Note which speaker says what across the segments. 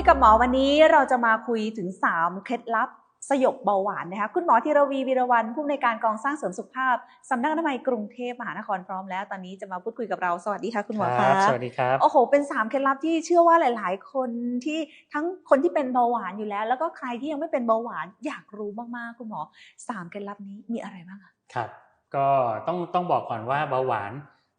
Speaker 1: ยกับหมอวันนี้เราจะมาคุยถึง 3 เคล็ดลับสยบเบาหวานนะคะคุณหมอธีรวีวีรวันผู้อำนวยการกองสร้างเสริมสุขภาพสำนักอนามัยกรุงเทพมหานครพร้อมแล้วตอนนี้จะมาพูดคุยกับเราสวัสดีค่ะคุณหมอ
Speaker 2: ค
Speaker 1: คะ
Speaker 2: รับสวัสดีครับ
Speaker 1: โอ้โหเป็นสามเคล็ดลับที่เชื่อว่าหลาย ๆ คนที่ทั้งคนที่เป็นเบาหวานอยู่แล้ว แล้วก็ใครที่ยังไม่เป็นเบาหวานอยากรู้มากๆคุณหมอสามเคล็ดลับนี้มีอะไรบ้างคะ
Speaker 2: ครับ ก็ต้องต้องบอกก่อนว่าเบาหวาน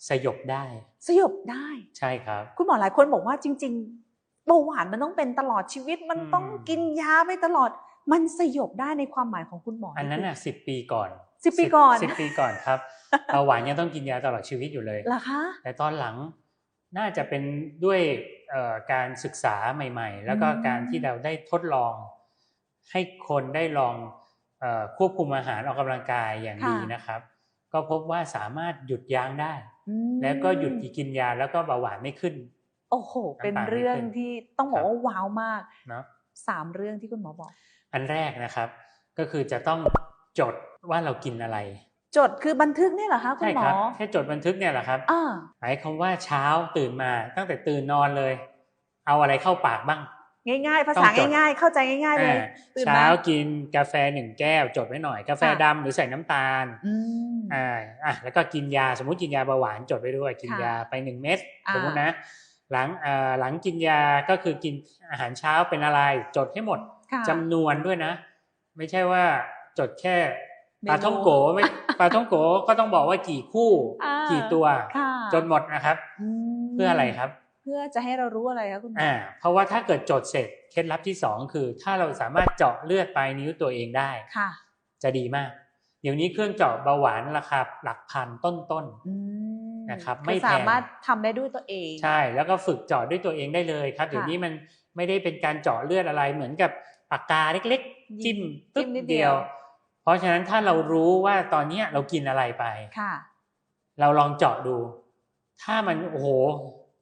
Speaker 2: สยบได้
Speaker 1: สยบได้
Speaker 2: ใช่ครับ
Speaker 1: คุณหมอหลายคนบอกว่าจริง ๆ เบาหวานมันต้องเป็นตลอดชีวิตมัน
Speaker 2: อืม
Speaker 1: ต้องกินยาไปตลอด มันสยบได้ในความหมายของคุณหมอ
Speaker 2: อันนั้น
Speaker 1: คื
Speaker 2: อะสิบปีก่อน
Speaker 1: สิบปีก่อน
Speaker 2: สิบปีก่อนครับเบาหวานยังต้องกินยาตลอดชีวิตอยู่เลย
Speaker 1: เหรอคะ
Speaker 2: แต่ตอนหลังน่าจะเป็นด้วยเอ่อการศึกษาใหม่ ๆ แล้วก็
Speaker 1: อืม
Speaker 2: การที่เราได้ทดลอง ให้คนได้ลองเออควบคุมอาหารออกกำลังกายอย่างดีนะครับ ก็พบว่าสามารถหยุดยั้งได้
Speaker 1: อืม
Speaker 2: แล้วก็หยุดกินยาแล้วก็เบาหวานไม่ขึ้น
Speaker 1: โอ้โห เป็น
Speaker 2: น้ำตาลไม่
Speaker 1: เรื่อง
Speaker 2: ขึ้น
Speaker 1: ที่ต้องบอก
Speaker 2: ครับ
Speaker 1: ว่าว้าวมาก
Speaker 2: เนาะ
Speaker 1: สามเรื่องที่คุณหมอบอก
Speaker 2: อันแรกนะครับ ก็คือจะต้องจดว่าเรากินอะไร
Speaker 1: จดคือบันทึกเนี่ยเหรอคะคุณ
Speaker 2: ใช่
Speaker 1: หม
Speaker 2: ค
Speaker 1: อ
Speaker 2: รัแค่จดบันทึกเนี่ยแหละครับ
Speaker 1: อ่า
Speaker 2: หมายความว่าเช้าตื่นมาตั้งแต่ตื่นนอนเลย เอาอะไรเข้าปากบ้าง
Speaker 1: ง่าย ๆ ภา
Speaker 2: ต้
Speaker 1: ษา
Speaker 2: องจด
Speaker 1: ง่าย ๆ เข้าใจง่าย ๆ เลย
Speaker 2: อ่า
Speaker 1: ตื่น
Speaker 2: เช้า
Speaker 1: มา
Speaker 2: กินกาแฟหนึ่งแก้ว จดไว้หน่อย กาแฟ
Speaker 1: ค่ะ
Speaker 2: ดำหรือใส่น้ำตาล
Speaker 1: อืม
Speaker 2: อ่าอะแล้วก็กินยาสมมุติกินยาเบาหวานจดไว้ด้วย กิน
Speaker 1: ค่ะ
Speaker 2: ยาไปหนึ่งเม็ด
Speaker 1: อ่า
Speaker 2: สมมตินะ หลังอ่าหลังกินยาก็คือกินอาหารเช้าเป็นอะไร จดให้หมด
Speaker 1: ค่ะ
Speaker 2: จำนวนด้วยนะ ไม่ใช่ว่าจดแค่
Speaker 1: เมนู
Speaker 2: ปลาท่องโกไม่ปลาท่องโกก็ต้องบอกว่ากี่คู่
Speaker 1: อ่า
Speaker 2: กี่ตัว
Speaker 1: ค่ะ
Speaker 2: จนหมดนะครับ
Speaker 1: ม
Speaker 2: เพื่ออะไรครับ
Speaker 1: เพื่อจะให้เรารู้อะไรคะคุณหมอ
Speaker 2: อ่าเพราะว่าถ้าเกิดจดเสร็จเคล็ดลับที่สองคือ ถ้าเราสามารถเจาะเลือดปลายนิ้วตัวเองได้
Speaker 1: ค่ะ
Speaker 2: จะดีมาก เดี๋ยวนี้เครื่องเจาะเบาหวานราคาหลักพันต้น
Speaker 1: อืม
Speaker 2: นะครับ
Speaker 1: อ
Speaker 2: ไม่แพง
Speaker 1: สามารถทำได้ด้วยตัวเอง
Speaker 2: ๆใช่แล้วก็ฝึกเจาะด้วยตัวเองได้เลยครับเดี๋ยวนี้มันไม่ได้เป็นการเจาะเลือดอะไรเหมือนกับปากกาเล็กๆ จิ้ม
Speaker 1: จิ้
Speaker 2: ปึ๊บ
Speaker 1: มนิดเดี
Speaker 2: เดี
Speaker 1: ย
Speaker 2: ยววเพราะฉะนั้นถ้าเรารู้ว่าตอนเนี้ยเรากินอะไรไป
Speaker 1: ค่ะ
Speaker 2: เราลองเจาะดู ถ้ามันโอ้โห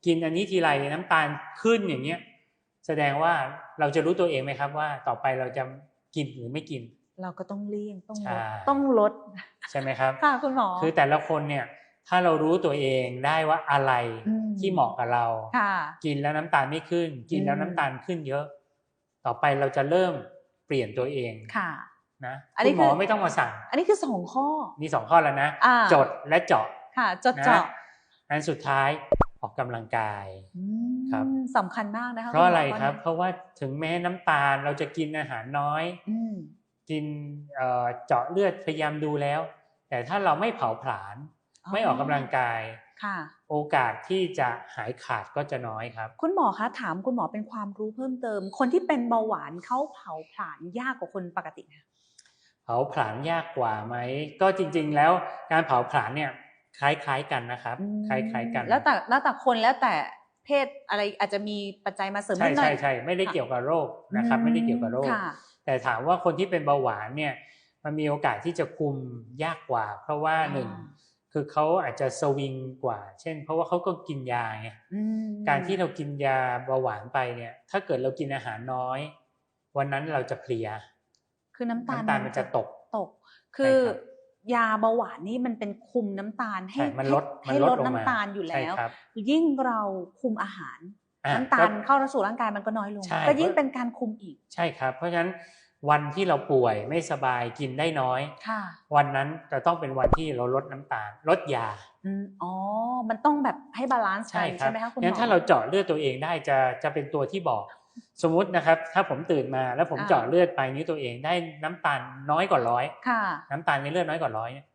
Speaker 2: กินอันนี้ทีไรน้ำตาลขึ้นอย่างเงี้ย แสดงว่าเราจะรู้ตัวเองไหมครับว่าต่อไปเราจะกินหรือไม่กิน
Speaker 1: เราก็ต้องเลี่ยงต้องล
Speaker 2: ใช่
Speaker 1: ดต้องลด
Speaker 2: ใช่ไหมครับ
Speaker 1: ค่ะคุณหมอ
Speaker 2: คือแต่ละคนเนี่ย ถ้าเรารู้ตัวเองได้ว่าอะไร
Speaker 1: อืม
Speaker 2: ที่เหมาะกับเรา
Speaker 1: ค่ะ
Speaker 2: กินแล้วน้ำตาลไม่ขึ้น กินแล้ว
Speaker 1: อืม
Speaker 2: น้ำตาลขึ้นเยอะ ต่อไปเราจะเริ่มเปลี่ยนตัวเอง
Speaker 1: ค่ะ
Speaker 2: นะ
Speaker 1: อันนี้
Speaker 2: คุณหมอ
Speaker 1: คือ
Speaker 2: ไม่ต้องมาสั่ง
Speaker 1: อันนี้คือสองข้อ
Speaker 2: มีสองข้อแล้วนะ
Speaker 1: อ่า
Speaker 2: จดและเจาะ
Speaker 1: ค่ะจด
Speaker 2: นะ
Speaker 1: เจาะ
Speaker 2: อันสุดท้ายออกกำลังกาย
Speaker 1: อืม
Speaker 2: ครับ
Speaker 1: สำคัญมากนะคะ
Speaker 2: เพราะอะไร
Speaker 1: ณหม
Speaker 2: ครับ เพราะว่าถึงแม้น้ำตาลเราจะกินอาหารน้อย
Speaker 1: อืม
Speaker 2: กินเอ่อเจาะเลือดพยายามดูแล้ว แต่ถ้าเราไม่เผาผลาญ ไม่ออกกำลังกาย
Speaker 1: ค่ะ
Speaker 2: โอกาสที่จะหายขาดก็จะน้อยครับ
Speaker 1: คุณหมอคะถามคุณหมอเป็นความรู้เพิ่มเติม คนที่เป็นเบาหวานเขาเผาผลาญยากกว่าคนปกตินะ
Speaker 2: เผาผลาญยากกว่าไหมก็จริง ๆ แล้วการเผาผลาญเนี่ยคล้ายๆกันนะครับ
Speaker 1: อืม
Speaker 2: คล้ายๆกัน
Speaker 1: แล้วแต่แล้วแต่คนแล้วแต่เพศอะไรอาจจะมีปัจจัยมาเสริม
Speaker 2: ใช่
Speaker 1: นิดหน่อ
Speaker 2: ใช่
Speaker 1: ย
Speaker 2: ใช่ไม่ได้เกี่ยวกับโรคนะครับ ไม่ได้เกี่ยวกับโรค
Speaker 1: ค่ะ
Speaker 2: แต่ถามว่าคนที่เป็นเบาหวานเนี่ยมันมีโอกาสที่จะคุมยากกว่า เพราะว่า
Speaker 1: อ่า
Speaker 2: หนึ่ง คือเขาอาจจะสวิงกว่า เช่น เพราะว่าเขาก็กินยาไง
Speaker 1: อืม
Speaker 2: การที่เรากินยาเบาหวานไปเนี่ย ถ้าเกิดเรากินอาหารน้อย วันนั้นเราจะเพลีย
Speaker 1: คือน้ำตาล
Speaker 2: น้ำตาลมันจะตก
Speaker 1: ตก คือ
Speaker 2: ใช่ครับ
Speaker 1: ยาเบาหวานนี่มันเป็นคุมน้ำตาลให้
Speaker 2: ใช่มันลด
Speaker 1: ให้
Speaker 2: มัน
Speaker 1: ล
Speaker 2: ล
Speaker 1: ด
Speaker 2: ดลงมา
Speaker 1: น้ำตาลอยู่แล้ว
Speaker 2: ใช่ครับ
Speaker 1: ยิ่งเราคุมอาหาร
Speaker 2: อะ
Speaker 1: น้ำตาล
Speaker 2: ก็
Speaker 1: เข้าสู่ร่างกายมันก็น้อยลง
Speaker 2: ใช่
Speaker 1: ก็ยิ่งเป็นการคุมอีก
Speaker 2: ใช่ครับ เพราะฉะนั้น วันที่เราป่วยไม่สบายกินได้น้อย
Speaker 1: ค่ะ
Speaker 2: วันนั้นจะต้องเป็นวันที่เราลดน้ำตาลลดยา
Speaker 1: อืมอ๋อ มันต้องแบบให้บาลานซ์กั
Speaker 2: ใช่
Speaker 1: น
Speaker 2: ครั
Speaker 1: ใช่
Speaker 2: บ
Speaker 1: ไหมคะคุณหม
Speaker 2: งั้
Speaker 1: อน
Speaker 2: ถ้าเราเจาะเลือดตัวเองได้จะจะเป็นตัวที่บอก สมมุตินะครับ ถ้าผมตื่นมาแล้วผม
Speaker 1: อ่า
Speaker 2: เจาะเลือดไปนิ้วตัวเองได้น้ำตาลน้อยกว่าร้อย
Speaker 1: ค่ะ
Speaker 2: น้ำตาลในเลือดน้อยกว่าร้อยเนี่ย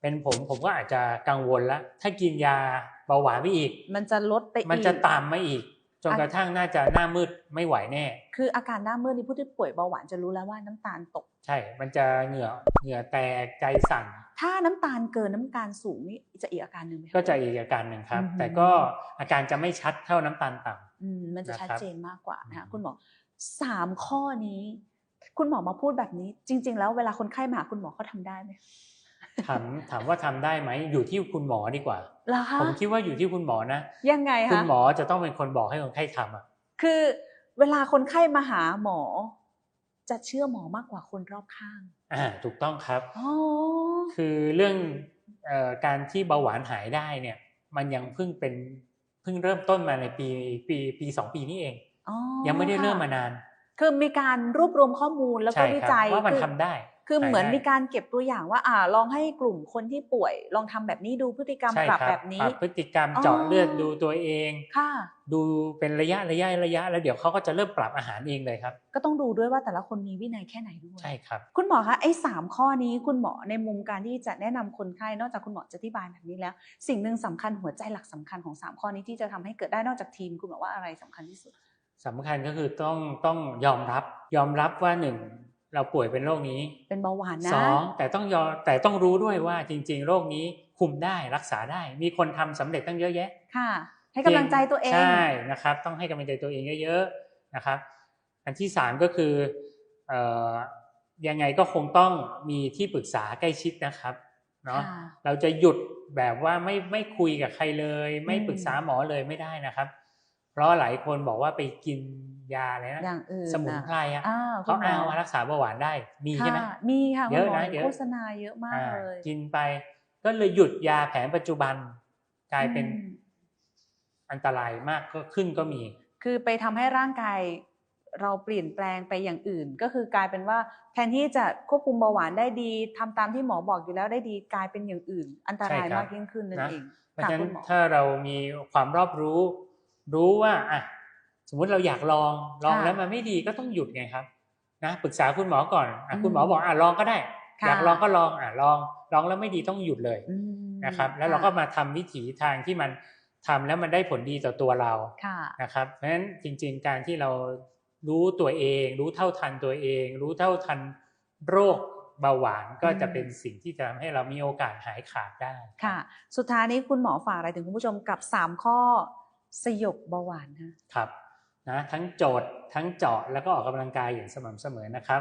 Speaker 2: เป็นผมผมก็อาจจะกังวลแล้วถ้ากินยาเบาหวานไปอีก
Speaker 1: มันจะลดไปอีก
Speaker 2: มันจะตามมาอีก จนกระทั่งน่าจะหน้ามืดไม่ไหวแน่
Speaker 1: คืออาการหน้ามืดนี่ผู้ที่ป่วยเบาหวานจะรู้แล้วว่าน้ำตาลตก
Speaker 2: ใช่ มันจะเหงื่อเหงื่อแตกใจสั่น
Speaker 1: ถ้าน้ำตาลเกินน้ำตาลสูงนี่จะอีกอาการหนึ่งไหมค
Speaker 2: ก็จะอีกอาการหนึ่งครับ
Speaker 1: อือหือ
Speaker 2: แต่ก็อาการจะไม่ชัดเท่าน้ำตาลต่ำ
Speaker 1: อืมมันจะ
Speaker 2: นะครับ
Speaker 1: ชัดเจนมากกว่านะคะ
Speaker 2: อืม
Speaker 1: คุณหมอสามข้อนี้ คุณหมอมาพูดแบบนี้ จริง ๆ แล้วเวลาคนไข้มาหาคุณหมอเขาทำได้ไหม
Speaker 2: ถามถามว่าทำได้ไหมอยู่ที่คุณหมอดีกว่า
Speaker 1: เหรอคะ
Speaker 2: ผมคิดว่าอยู่ที่คุณหมอนะ
Speaker 1: ยังไง
Speaker 2: คุณ
Speaker 1: คะ
Speaker 2: หมอจะต้องเป็นคนบอกให้คนไข้ทำอะ
Speaker 1: คือเวลาคนไข้มาหาหมอ จะเชื่อหมอมากกว่าคนรอบข้าง
Speaker 2: อ่าถูกต้องครับ
Speaker 1: อ๋อ
Speaker 2: คือเรื่องเอ่อการที่เบาหวานหายได้เนี่ย มันยังเพิ่งเป็นเพิ่งเริ่มต้นมาในปีปีปีสองปีนี้เอง
Speaker 1: อ๋อ
Speaker 2: ยังไม่ได้เริ่ม
Speaker 1: ค่ะ
Speaker 2: มานาน
Speaker 1: คือมีการรวบรวมข้อมูลแล้วก็
Speaker 2: ใช่
Speaker 1: วิ
Speaker 2: ครับ
Speaker 1: จัย
Speaker 2: ว่ามัน
Speaker 1: คือ
Speaker 2: ทำได้
Speaker 1: คือเหมือน
Speaker 2: หายได้
Speaker 1: มีการเก็บตัวอย่างว่าอ่าลองให้กลุ่มคนที่ป่วย ลองทำแบบนี้ดูพฤติกรรม
Speaker 2: ใช่
Speaker 1: ปรับ
Speaker 2: ครับ
Speaker 1: แบบนี้
Speaker 2: ปรับพฤติกรรม
Speaker 1: อ๋อ
Speaker 2: เจาะเลือดดูตัวเอง
Speaker 1: ค่ะ
Speaker 2: ดูเป็นระยะระยะระยะ แล้วเดี๋ยวเขาก็จะเริ่มปรับอาหารเองเลยครับ
Speaker 1: ก็ต้องดูด้วยว่าแต่ละคนมีวินัยแค่ไหนด้วย
Speaker 2: ใช่ครับ
Speaker 1: คุณหมอคะไอ้สามข้อนี้คุณหมอในมุมการที่จะแนะนำคนไข้นอกจากคุณหมอจะอธิบายแบบนี้แล้ว สิ่งหนึ่งสำคัญหัวใจหลักสำคัญของสามข้อนี้ที่จะทำให้เกิดได้นอกจากทีม คุณหมอว่าอะไรสำคัญที่สุด
Speaker 2: สำคัญก็คือต้องต้องยอมรับยอมรับว่าหนึ่ง เราป่วยเป็นโรคนี้
Speaker 1: เป็นเบาหวานนะ
Speaker 2: สองแต่ต้องยอมแต่ต้องรู้ด้วยว่าจริง ๆ โรคนี้คุมได้รักษาได้ มีคนทำสำเร็จตั้งเยอะแยะ
Speaker 1: ค่ะ ให้กำลังใจตัวเอง
Speaker 2: ใช่นะครับ ต้องให้กำลังใจตัวเองเยอะๆนะครับ อันที่สามก็คือเอ่อยังไงก็คงต้องมีที่ปรึกษาใกล้ชิดนะครับเนาะ
Speaker 1: ค่ะ
Speaker 2: เราจะหยุดแบบว่าไม่ไม่คุยกับใครเลย ไม่
Speaker 1: อืม
Speaker 2: ปรึกษาหมอเลยไม่ได้นะครับ เพราะหลายคนบอกว่าไปกินยาอะไรนะ
Speaker 1: อย่างอื่น
Speaker 2: สมุนไพรอะ
Speaker 1: อ่า
Speaker 2: เขา
Speaker 1: คุณหม
Speaker 2: เอามารักษาเบาหวานได้มีใช่ไหม
Speaker 1: ค่ะมีค่ะ
Speaker 2: เยอะ
Speaker 1: คุณหม
Speaker 2: นะเยอะ
Speaker 1: โฆษณาเยอะมาก
Speaker 2: อ่า
Speaker 1: เลย
Speaker 2: กินไปก็เลยหยุดยาแผนปัจจุบันกลายเป็น
Speaker 1: อืม
Speaker 2: อันตรายมากก็ขึ้นก็มี
Speaker 1: คือไปทำให้ร่างกายเราเปลี่ยนแปลงไปอย่างอื่น ก็คือกลายเป็นว่าแทนที่จะควบคุมเบาหวานได้ดีทำตามที่หมอบอกอยู่แล้วได้ดีกลายเป็นอย่างอื่น อันตราย
Speaker 2: ใช่ครับ
Speaker 1: มากยิ่งขึ้นนั่น
Speaker 2: นะ
Speaker 1: เอง
Speaker 2: เพราะ
Speaker 1: ค่ะ
Speaker 2: ฉะนั้
Speaker 1: คุ
Speaker 2: น
Speaker 1: ณหมอ
Speaker 2: ถ้าเรามีความรอบรู้ รู้ว่าอะสมมุติเราอยากลองลอง
Speaker 1: ค่ะ
Speaker 2: แล้วมันไม่ดีก็ต้องหยุดไงครับนะปรึกษาคุณหมอก่อนอะ
Speaker 1: อืม
Speaker 2: คุณหมอบอกอะลองก็ได้
Speaker 1: ค่ะ
Speaker 2: อยากลองก็ลองอะลองลองแล้วไม่ดีต้องหยุดเลย
Speaker 1: อืม
Speaker 2: นะครับ แล้วเราก็มาทำวิถีทางที่มันทำแล้วมันได้ผลดีต่อตัวเรา
Speaker 1: ค่ะ
Speaker 2: นะครับ เพราะฉะนั้นจริง ๆ การที่เรารู้ตัวเอง รู้เท่าทันตัวเอง รู้เท่าทันโรคเบาหวานก็จะ
Speaker 1: อืม
Speaker 2: เป็นสิ่งที่จะทำให้เรามีโอกาสหายขาดได้
Speaker 1: ค่ะ สุดท้ายนี้คุณหมอฝากอะไรถึงคุณผู้ชมกับสามข้อ สยบเบาหวานคะ
Speaker 2: ครับนะทั้งโจทย์ทั้งเจาะแล้วก็ออกกำลังกายอย่างสม่ำเสมอนะครับ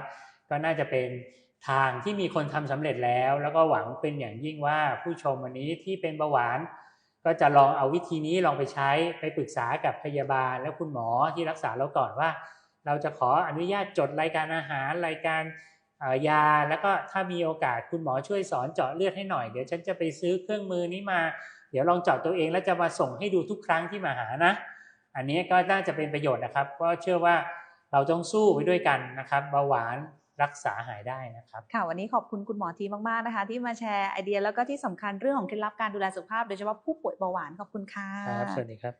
Speaker 2: ก็น่าจะเป็นทางที่มีคนทำสำเร็จแล้ว แล้วก็หวังเป็นอย่างยิ่งว่าผู้ชมวันนี้ที่เป็นเบาหวาน ก็จะลองเอาวิธีนี้ลองไปใช้ไปปรึกษากับพยาบาล และคุณหมอที่รักษาเราก่อนว่า เราจะขออนุญาตจดรายการอาหารรายการยาแล้วก็ถ้ามีโอกาสคุณหมอช่วยสอนเจาะเลือดให้หน่อยเดี๋ยวฉันจะไปซื้อเครื่องมือนี้มา เดี๋ยวลองเจาะตัวเองแล้วจะมาส่งให้ดูทุกครั้งที่มาหานะ อันนี้ก็น่าจะเป็นประโยชน์นะครับเพราะเชื่อว่าเราต้องสู้ไปด้วยกันนะครับเบาหวานรักษาหายได้นะครับ
Speaker 1: ค่ะวันนี้ขอบคุณคุณหมอทีมากๆนะคะ ที่มาแชร์ไอเดียแล้วก็ที่สำคัญเรื่องของเคล็ดลับการดูแลสุขภาพโดยเฉพาะผู้ป่วยเบาหวานขอบคุณค่ะ
Speaker 2: ครับสวัสดีครับ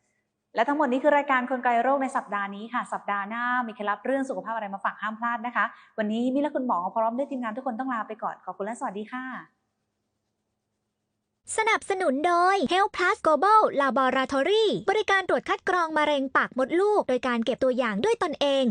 Speaker 1: และทั้งหมดนี้คือรายการคนไกลโรคในสัปดาห์นี้ค่ะ สัปดาห์หน้ามีเคล็ดลับเรื่องสุขภาพอะไรมาฝากห้ามพลาดนะคะ วันนี้มิและคุณหมอพร้อมด้วยทีมงานทุกคนต้องลาไปก่อนขอบคุณและสวัสดีค่ะ
Speaker 3: สนับสนุนโดย Health Plus Global Laboratory บริการตรวจคัดกรองมะเร็งปากมดลูก โดยการเก็บตัวอย่างด้วยตนเอง